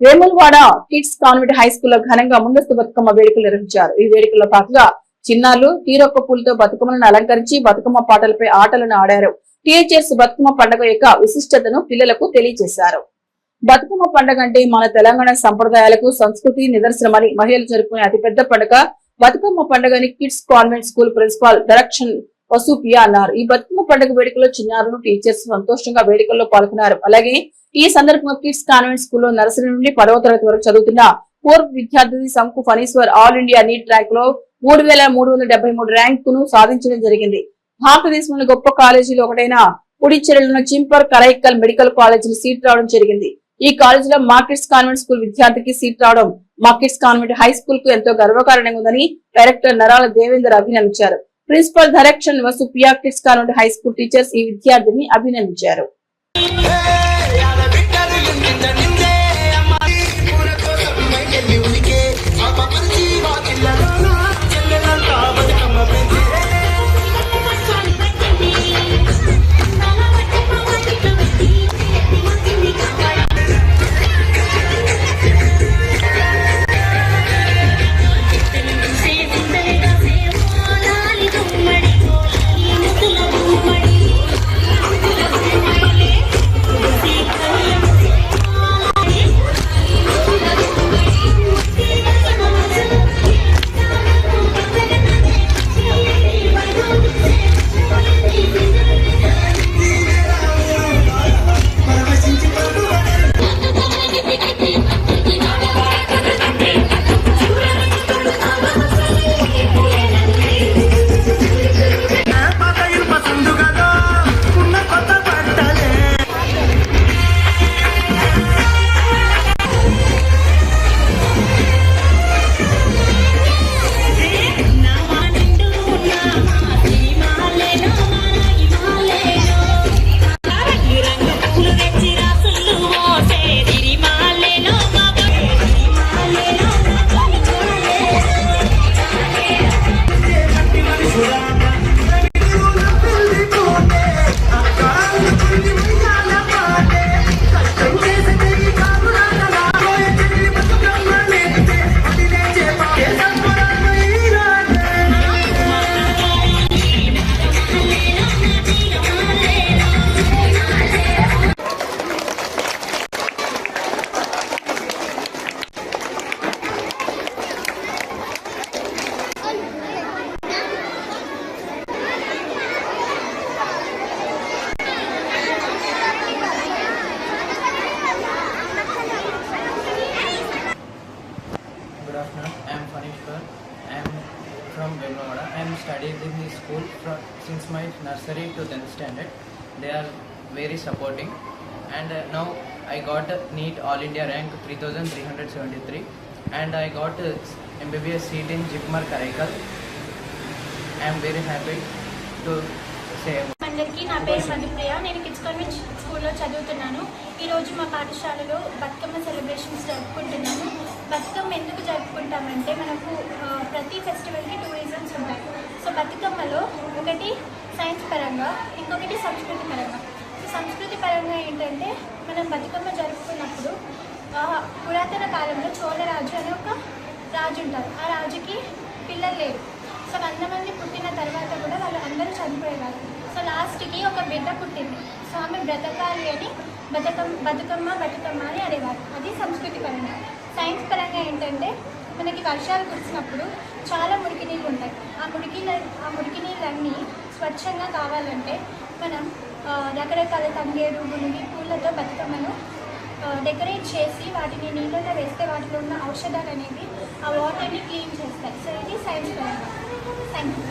Vemulawada kids convent high స్కూల్లో ఘనంగా ముందస్తు బతుకమ్మ వేడుకలు నిర్వహించారు. ఈ వేడుకల్లో భాగంగా చిన్నారులు తీరొక్క పూలతో బతుకమ్మలను అలంకరించి బతుకమ్మ పాటలపై ఆటలను ఆడారు. టీచర్స్ బతుకమ్మ పండుగ యొక్క విశిష్టతను పిల్లలకు తెలియజేశారు. బతుకమ్మ పండుగ అంటే మన తెలంగాణ సంప్రదాయాలకు సంస్కృతి నిదర్శనమని మహిళలు జరుపుకునే అతిపెద్ద పండుగ. బతుకమ్మ పండుగని kids convent school principal direction వసూపియా అన్నారు. ఈ బతుకమ్మ పండుగ వేడుకలో చిన్నారులు టీచర్స్ సంతోషంగా వేడుకల్లో పాల్గొన్నారు. అలాగే ఈ సందర్భంగా కిడ్స్ కాన్వెంట్ స్కూల్లో నర్సరీ నుండి పదవ తరగతి వరకు చదువుతున్న పూర్వ విద్యార్థి Sanku Phaniswar all India NEET ర్యాంక్లో మూడు వేల మూడు వందల డెబ్బై మూడు ర్యాంకును సాధించడం జరిగింది. భారతదేశంలోని గొప్ప కాలేజీలు ఒకటైన పుడిచెరలోని చింపర్ కరైకల్ మెడికల్ కాలేజీలో సీట్ రావడం జరిగింది. ఈ కాలేజీలో మార్కెట్స్ కాన్వెంట్ స్కూల్ విద్యార్థికి సీట్ రావడం మార్కెట్స్ కాన్వెంట్ హై స్కూల్కు ఎంతో గర్వకారణంగా ఉందని డైరెక్టర్ నరాల దేవేందర్ అభినందించారు. ప్రిన్సిపల్ డైరెక్షన్ వసు పియా కిడ్స్ హై స్కూల్ టీచర్స్ ఈ విద్యార్థిని అభినందించారు. Am studied in the school from, since my nursery to 10th standard. They are very supporting. And uh, now I got a NEET All India rank 3373. And I got a MBBS seat in Jipmar Karaikal. I am very happy to say అందరికీ నా పేరు మధుప్రియ నేను kids convent స్కూల్లో చదువుతున్నాను ఈరోజు మా పాఠశాలలో Bathukamma celebrations జరుపుకుంటున్నాము బతుకమ్మ ఎందుకు జరుపుకుంటామంటే మనకు ఆ, ప్రతి ఫెస్టివల్కి టూ రీజన్స్ ఉంటాయి సో బతుకమ్మలో ఒకటి సైన్స్ పరంగా ఇంకొకటి సంస్కృతి పరంగా. సో సంస్కృతి పరంగా ఏంటంటే మనం బతుకమ్మ జరుపుకున్నప్పుడు పురాతన కాలంలో చోళరాజు అనే ఒక రాజు ఉంటారు. ఆ రాజుకి పిల్లలు లేరు. సో వంద మంది పుట్టిన తర్వాత కూడా వాళ్ళు అందరూ చనిపోయేవారు. సో లాస్ట్కి ఒక బిడ్డ పుట్టింది. సో ఆమె బ్రతకాలి అని బతుకమ్మ బతుకమ్మ బతుకమ్మ అని అనేవారు. అది సంస్కృతి పరంగా. సైన్స్ పరంగా ఏంటంటే మనకి వర్షాలు కురిసినప్పుడు చాలా మురికి నీళ్ళు ఉంటాయి. ఆ మురికి ఆ మురికి నీళ్ళన్నీ స్వచ్ఛంగా కావాలంటే మనం రకరకాల తంగేరు గునిగి పూలతో బతుకమ్మను డెకరేట్ చేసి వాటిని నీళ్ళలో వేస్తే వాటిలో ఉన్న ఔషధాలు అనేవి ఆ వాటర్ని క్లీన్ చేస్తాయి. సో ఇది సైన్స్ పరంగా thank you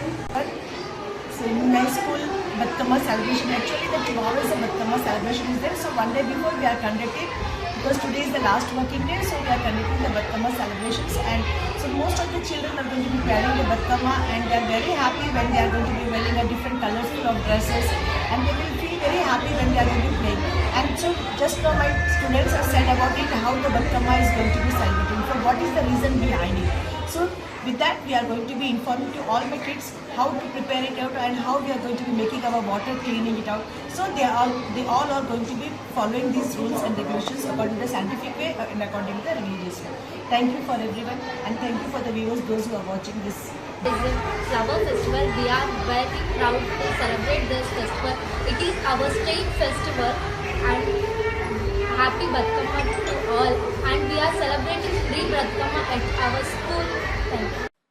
school Batkama celebration, actually the tomorrow is a Batkama celebration is there. So one day before we are conducting, because today is the last working day, so we are conducting the Batkama celebrations. And so most of the children are going to be wearing the Batkama and they are very happy when they are going to be wearing a different colorful of dresses. And they will feel very happy when they are going to be playing. And so just now my students have said about it, how the Batkama is going to be celebrating. So what is the reason behind it? So With that, we are going to be informing to all my kids how to prepare it out and how we are going to be making our water, cleaning it out. So they are they all are going to be following these rules and regulations according to the scientific way uh, and according to the religious way. Thank you for everyone and thank you for the viewers, those who are watching this flower festival. We are very proud to celebrate this festival. It is our state festival and happy Batkama to all and we are celebrating Sri Batkama at our school. Thank you.